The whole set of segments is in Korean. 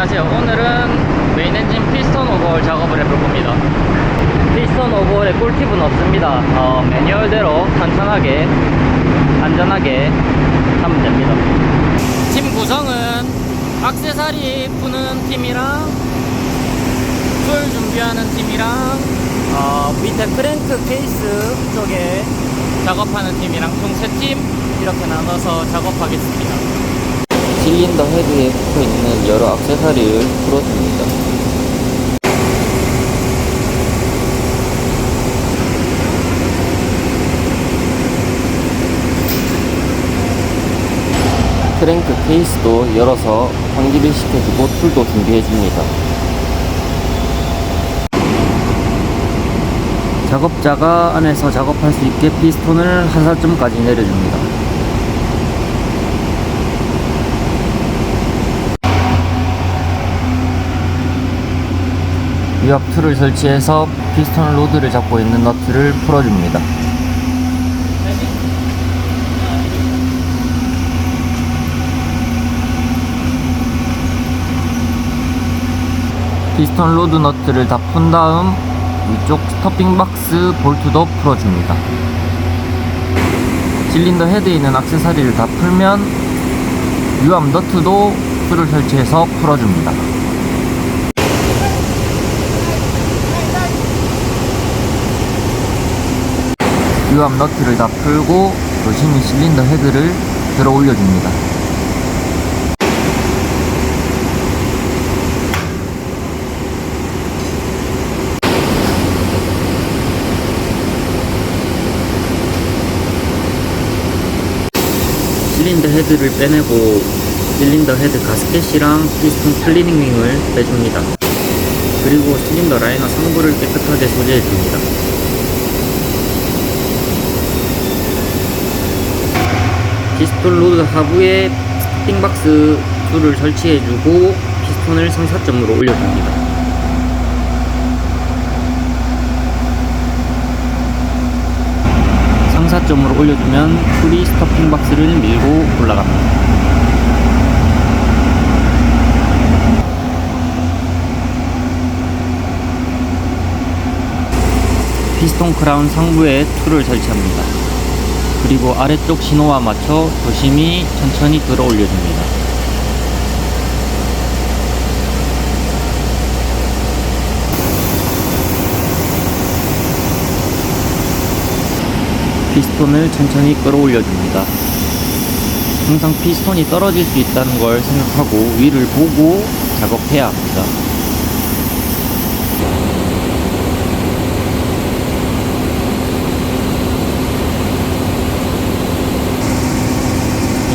안녕하세요. 오늘은 메인 엔진 피스톤 오버홀 작업을 해볼 겁니다. 피스톤 오버홀의 꿀팁은 없습니다. 어, 매뉴얼대로 천천하게 안전하게 하면 됩니다. 팀 구성은 악세사리 푸는 팀이랑 툴 준비하는 팀이랑 어, 밑에 크랭크 케이스 쪽에 작업하는 팀이랑 총 3팀 이렇게 나눠서 작업하겠습니다 실린더 헤드에 붙어 있는 여러 액세서리를 풀어줍니다. 크랭크 케이스도 열어서 환기를 시켜주고 툴도 준비해줍니다. 작업자가 안에서 작업할 수 있게 피스톤을 한 살점까지 내려줍니다. 위압 툴을 설치해서 피스톤 로드를 잡고 있는 너트를 풀어줍니다. 피스톤 로드 너트를 다 푼 다음 위쪽 스토핑 박스 볼트도 풀어줍니다. 실린더 헤드에 있는 액세서리를 다 풀면 유압 너트도 툴을 설치해서 풀어줍니다. 유압 너트를 다 풀고 조심히 실린더 헤드를 들어 올려줍니다. 실린더 헤드를 빼내고 실린더 헤드 가스켓이랑 피스톤 클리닝 링을 빼줍니다. 그리고 실린더 라이너 상부를 깨끗하게 소재해줍니다. 피스톤 로드 하부에 스팅박스 줄을 설치해주고 피스톤을 상사점으로 올려줍니다. 상사점으로 올려주면 풀이 스토핑 박스를 밀고 올라갑니다. 피스톤 크라운 상부에 툴을 설치합니다. 그리고 아래쪽 신호와 맞춰 조심히 천천히 끌어 올려줍니다. 피스톤을 천천히 끌어 올려줍니다. 항상 피스톤이 떨어질 수 있다는 걸 생각하고 위를 보고 작업해야 합니다.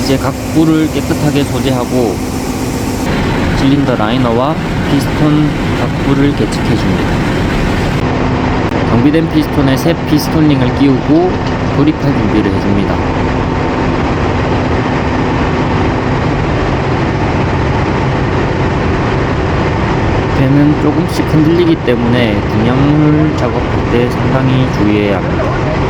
이제 각 부를 깨끗하게 소재하고 실린더 라이너와 피스톤 각 부를 개측해줍니다. 정비된 피스톤에 새 피스톤링을 끼우고 조립할 준비를 해줍니다. 배는 조금씩 흔들리기 때문에 분양물 작업할 때 상당히 주의해야 합니다.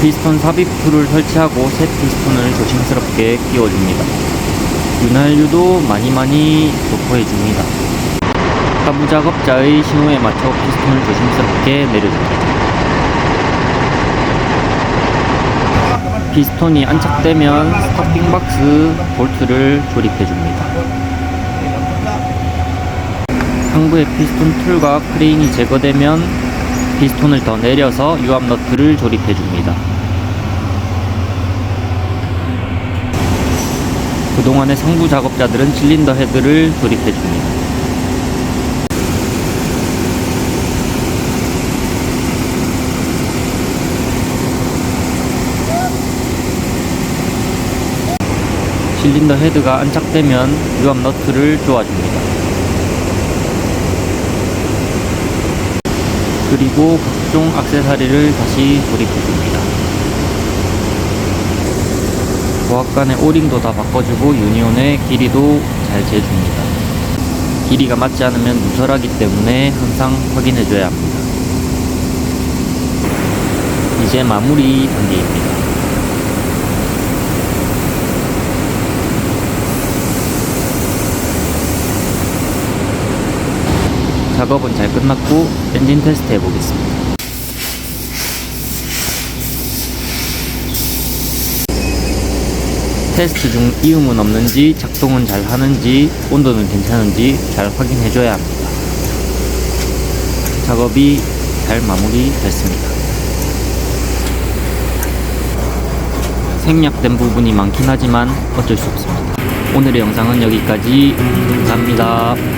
피스톤 삽입줄을 설치하고 새 피스톤을 조심스럽게 끼워줍니다. 윤활유도 많이 많이 도포해줍니다. 하부 작업자의 신호에 맞춰 피스톤을 조심스럽게 내려줍니다. 피스톤이 안착되면 스토핑 박스 볼트를 조립해줍니다. 상부의 피스톤 툴과 크레인이 제거되면 피스톤을 더 내려서 유압 너트를 조립해 줍니다. 그동안의 상부 작업자들은 실린더 헤드를 조립해 줍니다. 실린더 헤드가 안착되면 유압 너트를 조아줍니다. 그리고 각종 액세서리를 다시 조립해 줍니다. 보악관의 오링도 다 바꿔주고 유니온의 길이도 잘 재줍니다. 길이가 맞지 않으면 누설하기 때문에 항상 확인해줘야 합니다. 이제 마무리 단계입니다. 작업은 잘 끝났고 엔진 테스트 해보겠습니다. 테스트 중 이음은 없는지 작동은 잘 하는지 온도는 괜찮은지 잘 확인해줘야 합니다. 작업이 잘 마무리됐습니다. 생략된 부분이 많긴 하지만 어쩔 수 없습니다. 오늘의 영상은 여기까지 감사합니다.